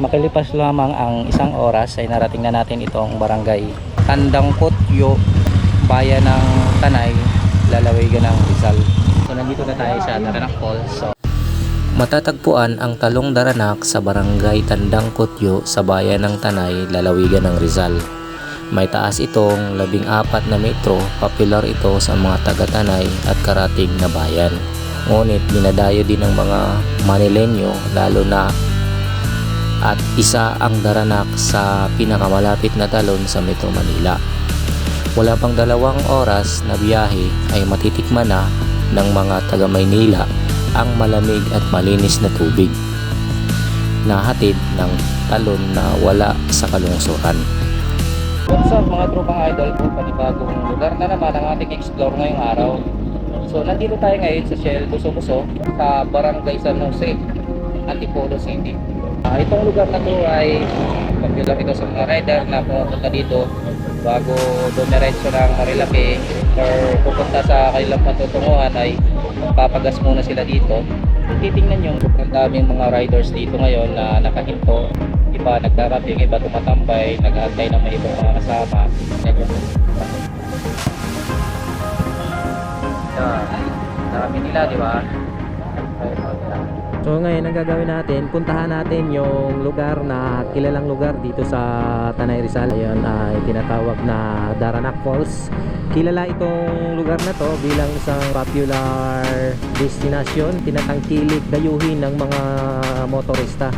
Makilipas lamang ang isang oras ay narating na natin itong barangay Tandang Kutyo, bayan ng Tanay, lalawigan ng Rizal. So nandito na tayo sa Taranak Falls. So, Matatagpuan ang Talong Daranak sa barangay Tandang Kutyo sa bayan ng Tanay, lalawigan ng Rizal. May taas itong labing apat na metro, popular ito sa mga taga-Tanay at karating na bayan. Ngunit dinadayo din ng mga Manilenyo lalo na at isa ang daranak sa pinakamalapit na talon sa Metro Manila. Wala pang dalawang oras na biyahe ay matitikman na ng mga taga Maynila ang malamig at malinis na tubig na hatid ng talon na wala sa kalungsuran. What's up mga tropang idol po, panibagong lugar na naman ang ating explore ngayong araw. So nandito tayo ngayon sa Shell Buso-Buso sa Barangay San Jose, Antipolo City. Ah, itong lugar na to ay popular ito sa mga rider na pumunta dito bago dumiretso ng Marilaki or pupunta sa kanilang patutunguhan ay papagas muna sila dito. Titingnan nyo, ang daming mga riders dito ngayon na nakahinto. Iba nagkaraping, iba tumatambay, nag-aantay ng may ibang mga kasama. Dami nila, di ba? So ngayon ang gagawin natin, puntahan natin yung lugar na kilalang lugar dito sa Tanay Rizal. Ayun ay tinatawag na Daranak Falls. Kilala itong lugar na to bilang isang popular destination, tinatangkilik dayuhin ng mga motorista.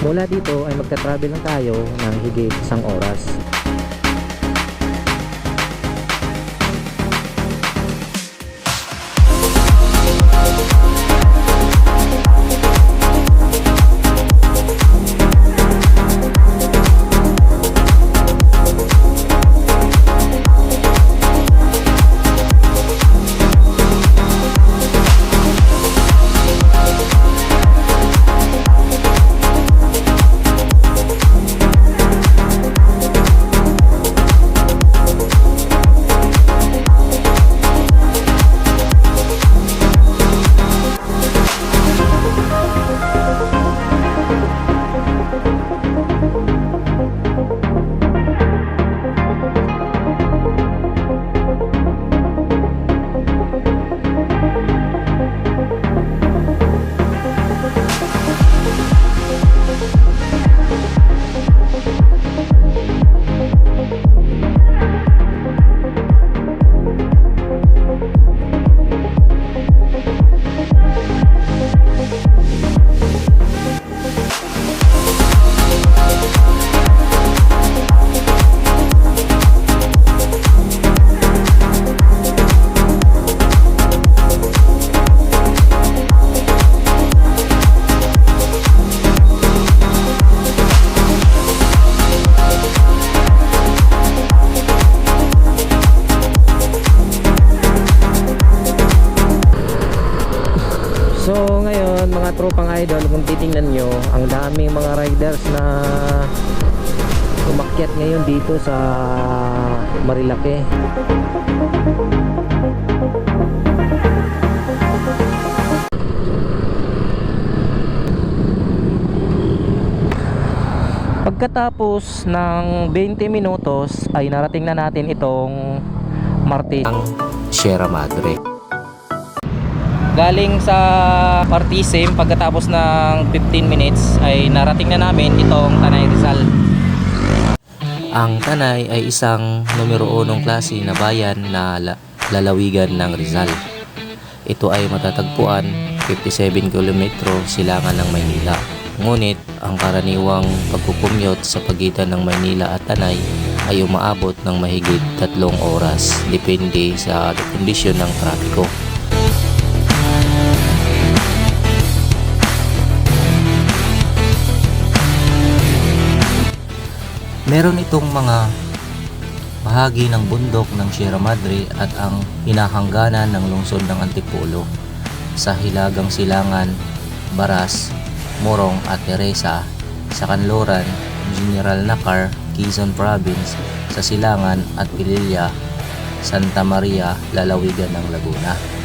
Mula dito ay magta-travel lang tayo ng higit isang oras. Ngayon mga tropang idol kung titingnan nyo ang daming mga riders na umakyat ngayon dito sa Marilake. Pagkatapos ng 20 minutos ay narating na natin itong Martes. Sierra Madre Galing sa Partisim pagkatapos ng 15 minutes ay narating na namin itong Tanay Rizal. Ang Tanay ay isang numero unong klase na bayan na la- lalawigan ng Rizal. Ito ay matatagpuan 57 kilometro silangan ng Maynila. Ngunit ang karaniwang pagkukumyot sa pagitan ng Maynila at Tanay ay umaabot ng mahigit tatlong oras depende sa kondisyon ng trapiko. Meron itong mga bahagi ng bundok ng Sierra Madre at ang hinahangganan ng lungsod ng Antipolo sa hilagang silangan, Baras, Morong at Teresa sa Kanloran, General Nakar, Quezon Province, sa Silangan at Pililla, Santa Maria, lalawigan ng Laguna.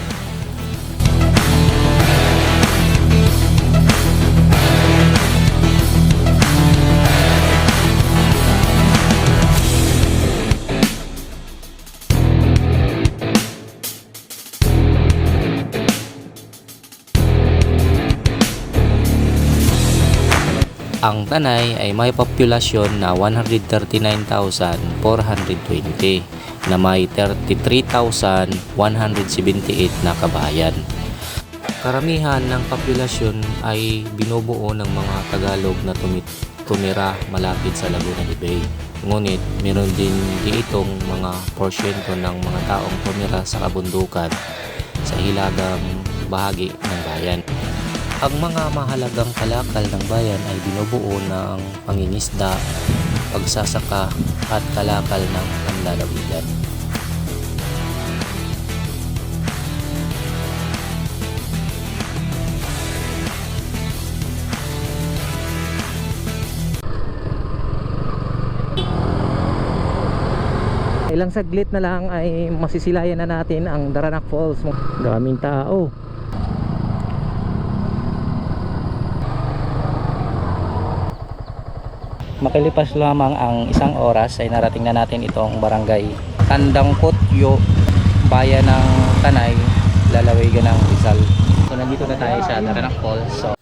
Ang Tanay ay may populasyon na 139,420 na may 33,178 na kabayan. Karamihan ng populasyon ay binubuo ng mga Tagalog na tumi- tumira malapit sa Laguna de Bay. Ngunit meron din ditong mga porsyento ng mga taong tumira sa kabundukan sa hilagang bahagi ng bayan. Ang mga mahalagang kalakal ng bayan ay binubuo ng pangingisda, pagsasaka at kalakal ng panlalawigan. Ilang saglit na lang ay masisilayan na natin ang Daranak Falls. Daming tao. Makilipas lamang ang isang oras ay narating na natin itong barangay Tandang Kutyo, bayan ng Tanay, lalawigan ng Rizal. So nandito na tayo sa Daranak Falls. So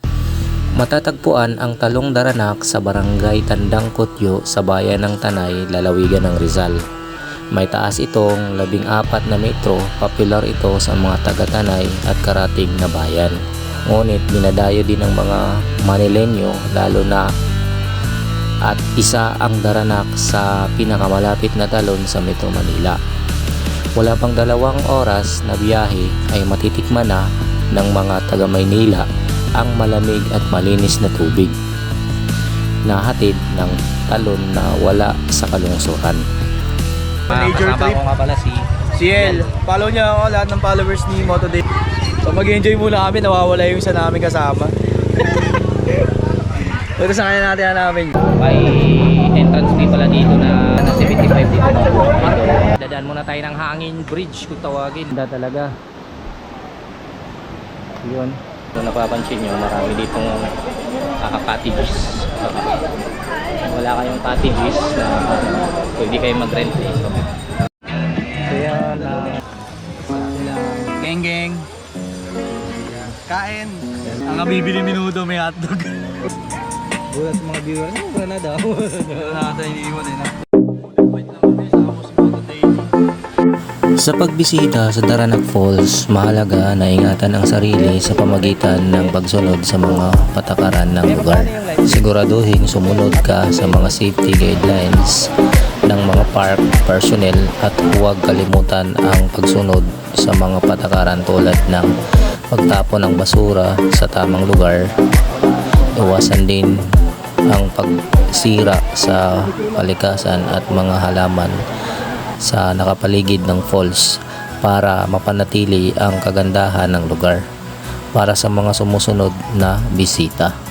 Matatagpuan ang Talong Daranak sa barangay Tandang Kutyo sa bayan ng Tanay, lalawigan ng Rizal. May taas itong 14 na metro, popular ito sa mga taga-Tanay at karating na bayan. Ngunit dinadayo din ng mga Manilenyo lalo na at isa ang daranak sa pinakamalapit na talon sa Metro Manila. Wala pang dalawang oras na biyahe ay matitikman na ng mga taga Maynila ang malamig at malinis na tubig na hatid ng talon na wala sa kalungsuran. Major kasama trip. ko nga pala si CL, follow niyo ako lahat ng followers ni Moto Day. So mag-enjoy muna kami, nawawala yung isa namin kasama. Ito sa kanya natin namin. May entrance fee pala dito na, na 75 dito. Dadaan muna tayo ng hangin bridge kung tawagin. Ganda talaga. Yun. Kung napapansin nyo, marami ditong uh, cottages. Kung wala kayong cottages na pwede kayo mag-rent dito. So yan, uh, Geng geng. Kain. Ang bibili minuto may hotdog. gulat sa mga viewer, na daw? Wala iniiwan eh. Sa pagbisita sa Daranak Falls, mahalaga na ingatan ang sarili sa pamagitan ng pagsunod sa mga patakaran ng lugar. Siguraduhin sumunod ka sa mga safety guidelines ng mga park personnel at huwag kalimutan ang pagsunod sa mga patakaran tulad ng pagtapon ng basura sa tamang lugar. Iwasan din ang pagsira sa palikasan at mga halaman sa nakapaligid ng falls para mapanatili ang kagandahan ng lugar para sa mga sumusunod na bisita.